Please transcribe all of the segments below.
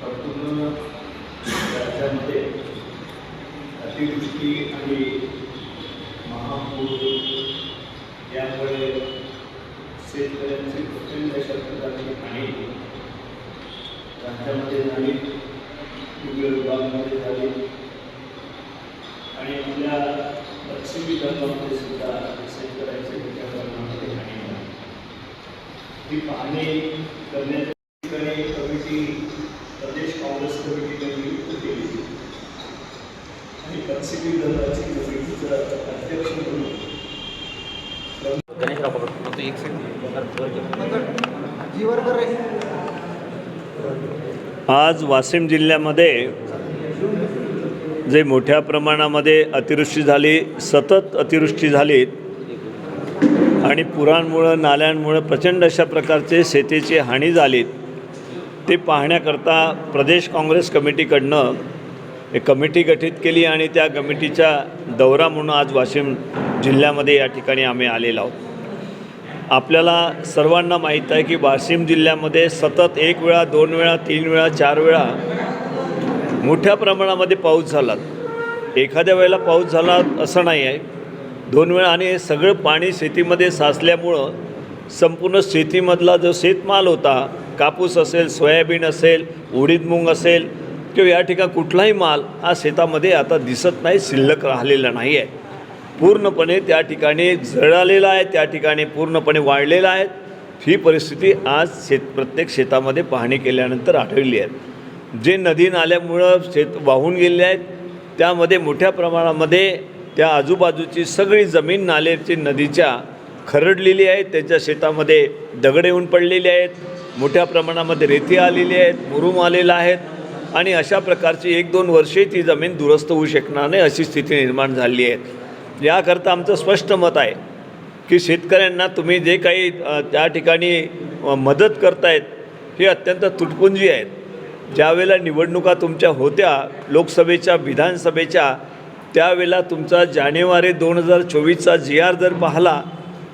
संपूर्ण राज्यामध्ये अतिवृष्टी आणि महापूर यामुळे शेतकऱ्यांची प्रचंड अशा प्रकारची हानी राज्यामध्ये झाली वेगवेगळ्या विभागामध्ये झाली आणि आपल्या पश्चिम विभागामध्ये सुद्धा शेतकऱ्यांचे मोठ्या प्रमाणामध्ये हानी झाली. ही पाहणी करण्याच्या ठिकाणी कमिटी काँग्रेस कमिटीने नियुक्त केली आणि पश्चिम दलाची कमिटीचा अध्यक्ष म्हणून आज वाशिम जिल्ह्यामध्ये जे मोठ्या प्रमाणामध्ये अतिवृष्टी झाली सतत अतिवृष्टी झाली आणि पुरांमुळं नाल्यांमुळं प्रचंड अशा प्रकारचे शेतीची हानी झाली ते पाहण्याकरता प्रदेश काँग्रेस कमिटीकडनं एक कमिटी गठीत केली आणि त्या कमिटीचा दौरा म्हणून आज वाशिम जिल्ह्यामध्ये या ठिकाणी आम्ही आलेलो आहोत. आपल्याला सर्वांना माहीत आहे की वाशिम जिल्ह्यामध्ये सतत एक वेळा दोन वेळा तीन वेळा चार वेळा मोठ्या प्रमाणामध्ये पाऊस झाला. एखाद्या वेळेला पाऊस झाला असं नाही आहे. दोन वेळा आणि हे सगळं पाणी शेतीमध्ये साचल्यामुळं संपूर्ण शेतीमधला जो शेतमाल होता कापूस असेल सोयाबीन असेल उडीद मूग असेल किंवा या ठिकाणी कुठलाही माल हा शेतामध्ये आता दिसत नाही शिल्लक राहिलेला नाही आहे पूर्णपणे त्या ठिकाणी जळालेला आहे त्या ठिकाणी पूर्णपणे वाढलेला आहे. ही परिस्थिती आज शेत प्रत्येक शेतामध्ये पाहणी केल्यानंतर आढळली आहे. जे नदी नाल्यामुळं शेत वाहून गेले आहेत त्यामध्ये मोठ्या प्रमाणामध्ये त्या आजूबाजूची सगळी जमीन नाल्याची नदीच्या खरडलेली आहे त्याच्या शेतामध्ये दगडे येऊन पडलेले आहेत. मोठ्या प्रमाणामध्ये रेती आलेली आहेत मुरुम आलेला आहेत आणि अशा प्रकारची एक दोन वर्षे ती जमीन दुरुस्त होऊ शकणार नाही अशी स्थिती निर्माण झाली आहे. याकरता आमचं स्पष्ट मत आहे की शेतकऱ्यांना तुम्ही जे काही त्या ठिकाणी मदत करतायत हे अत्यंत तुटपुंजी आहेत. ज्यावेळेला निवडणुका तुमच्या होत्या लोकसभेच्या विधानसभेच्या त्यावेळेला तुमचा जानेवारी दोन हजार चोवीसचा जी आर जर पाहिला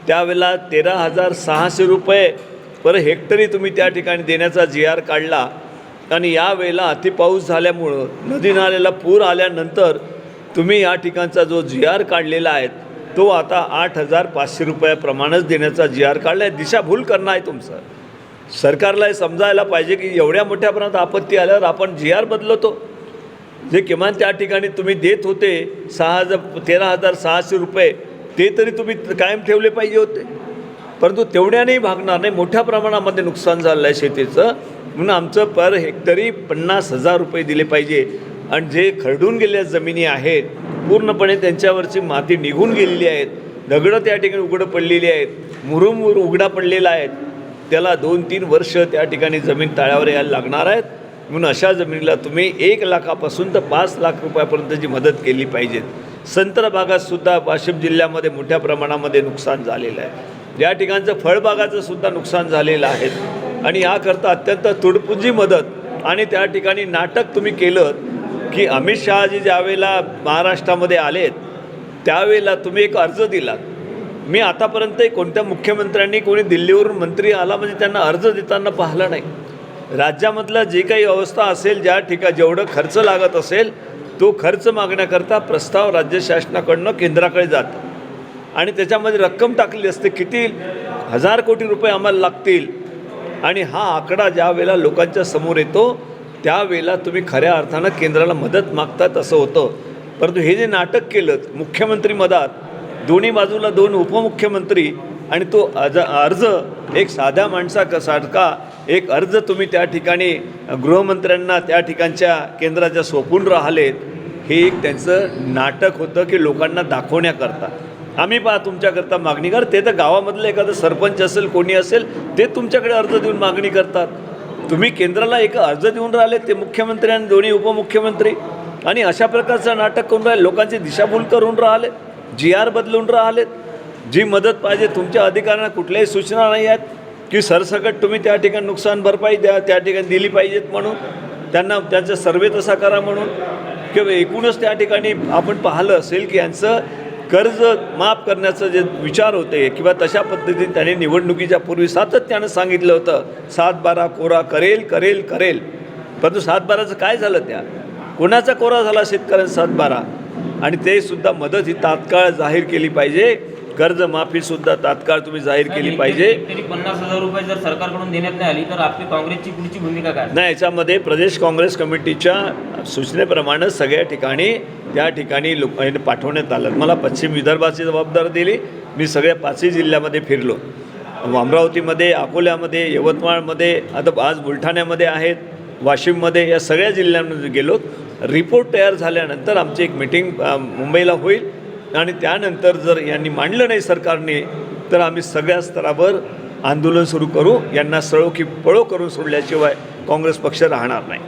त्यावेळेला तेरा हजार सहाशे रुपये पर हेक्टरी तुम्ही त्या ठिकाणी देण्याचा जी आर काढला. आणि यावेळेला अतिपाऊस झाल्यामुळं नदी नाल्याला पूर आल्यानंतर तुम्ही या ठिकाणचा जो जी आर काढलेला आहे तो आता आठ हजार पाचशे रुपयाप्रमाणेच देण्याचा जी आर काढला आहे दिशाभूल करणं आहे तुमचं. सरकारला हे समजायला पाहिजे की एवढ्या मोठ्या प्रमाणात आपत्ती आल्यावर आपण जी आर बदलतो. जे किमान त्या ठिकाणी तुम्ही देत होते सहा हजार तेरा हजार सहाशे रुपये ते तरी तुम्ही कायम ठेवले पाहिजे होते. परंतु तेवढ्यानेही भागणार नाही. मोठ्या प्रमाणामध्ये नुकसान झालं आहे शेतीचं. म्हणून आमचं पर हेक्टरी पन्नास हजार रुपये दिले पाहिजे. आणि जे खरडून गेलेल्या जमिनी आहेत पूर्णपणे त्यांच्यावरची माती निघून गेलेली आहेत. दगडं त्या ठिकाणी उघडं पडलेली आहेत. मुरुमूर उघडा पडलेला आहेत त्याला दोन तीन वर्ष त्या ठिकाणी जमीन तळ्यावर यायला लागणार आहेत. म्हणून अशा जमिनीला तुम्ही एक लाखापासून तर पाच लाख रुपयापर्यंतची मदत केली पाहिजेत संत्र भागातसुद्धा वाशिम जिल्ह्यामध्ये मोठ्या प्रमाणामध्ये नुकसान झालेलं आहे. या ठिकाणचं फळबागाचं सुद्धा नुकसान झालेलं आहे. आणि याकरता अत्यंत तुडपुंजी मदत आणि त्या ठिकाणी नाटक तुम्ही केलं की अमित शहाजी ज्यावेळेला महाराष्ट्रामध्ये आलेत त्यावेळेला तुम्ही एक अर्ज दिलात. मी आतापर्यंत कोणत्या मुख्यमंत्र्यांनी कोणी दिल्लीवरून मंत्री आला म्हणजे त्यांना अर्ज देताना पाहिलं नाही. राज्यामधला जे काही अवस्था असेल ज्या ठिका जेवढं खर्च लागत असेल तो खर्च मागण्याकरता प्रस्ताव राज्य शासनाकडनं केंद्राकडे जातो. आणि त्याच्यामध्ये रक्कम टाकली असते किती? हजार कोटी रुपये आम्हाला लागतील. आणि हा आकडा ज्या वेळेला लोकांच्या समोर येतो त्यावेळेला तुम्ही खऱ्या अर्थानं केंद्राला मदत मागतात असं होतं. परंतु हे जे नाटक केलं मुख्यमंत्री मदात दोन्ही बाजूला दोन उपमुख्यमंत्री आणि तो अज अर्ज एक साध्या माणसा सारखा एक अर्ज तुम्ही त्या ठिकाणी गृहमंत्र्यांना त्या ठिकाणच्या केंद्राच्या सोपून राहिलेत हे एक त्यांचं नाटक होतं की लोकांना दाखवण्याकरता. आम्ही पहा तुमच्याकरता मागणी कर. ते तर गावामधलं एखादं सरपंच असेल कोणी असेल ते तुमच्याकडे अर्ज देऊन मागणी करतात. तुम्ही केंद्राला एक अर्ज देऊन राहिले ते मुख्यमंत्री आणि दोन्ही उपमुख्यमंत्री. आणि अशा प्रकारचं नाटक करून राहिले लोकांची दिशाभूल करून राहिले जी आर बदलून राहिलेत जी मदत पाहिजे तुमच्या अधिकाऱ्यांना कुठल्याही सूचना नाही आहेत की सरसकट तुम्ही त्या ठिकाणी नुकसान भरपाई द्या त्या ठिकाणी दिली पाहिजेत म्हणून त्यांना त्यांचा सर्वे तसा करा म्हणून. किंवा एकूणच त्या ठिकाणी आपण पाहिलं असेल की यांचं कर्ज माफ करण्याचं जे विचार होते किंवा तशा पद्धतीने त्याने निवडणुकीच्या पूर्वी सातत्यानं सांगितलं होतं सात बारा कोरा करेल करेल करेल. परंतु सातबाराचं काय झालं त्या? कोणाचा कोरा झाला शेतकऱ्यांचा सातबारा? आणि ते सुद्धा मदत ही तात्काळ जाहीर केली पाहिजे. कर्जमाफीसुद्धा तात्काळ तुम्ही जाहीर केली पाहिजे. पन्नास हजार रुपये जर सरकारकडून देण्यात नाही आली तर आपली काँग्रेसची पुढची भूमिका काय? नाही याच्यामध्ये प्रदेश काँग्रेस कमिटीच्या सूचनेप्रमाणे सगळ्या ठिकाणी त्या ठिकाणी लोक पाठवण्यात आलं. मला पश्चिम विदर्भाची जबाबदारी दिली. मी सगळ्या पाचही जिल्ह्यामध्ये फिरलो. अमरावतीमध्ये अकोल्यामध्ये यवतमाळमध्ये आता आज बुलढाण्यामध्ये आहेत वाशिममध्ये या सगळ्या जिल्ह्यांमध्ये गेलो. रिपोर्ट तयार झाल्यानंतर आमची एक मिटिंग मुंबईला होईल. आणि त्यानंतर जर यांनी मांडलं नाही सरकारने तर आम्ही सगळ्या स्तरावर आंदोलन सुरू करू. यांना सळो की पळो करून सोडल्याशिवाय काँग्रेस पक्ष राहणार नाही.